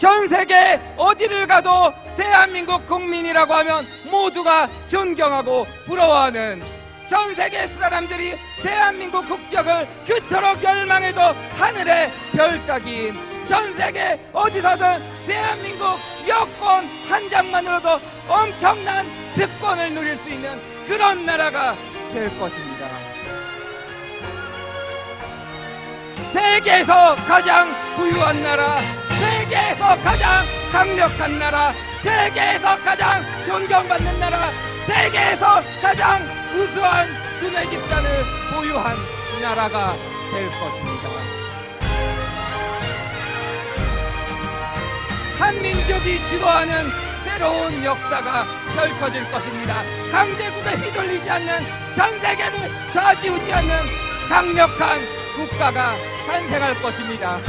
전 세계 어디를 가도 대한민국 국민이라고 하면 모두가 존경하고 부러워하는 전 세계 사람들이 대한민국 국적을 그토록 열망해도 하늘의 별 따긴 전 세계 어디서든 대한민국 여권 한 장만으로도 엄청난 특권을 누릴 수 있는 그런 나라가 될 것입니다. 세계에서 가장 부유한 나라, 가장 강력한 나라, 세계에서 가장 존경받는 나라, 세계에서 가장 우수한 두뇌 집단을 보유한 나라가 될 것입니다. 한민족이 주도하는 새로운 역사가 펼쳐질 것입니다. 강대국에 휘둘리지 않는 전 세계를 좌지우지하는 강력한 국가가 탄생할 것입니다.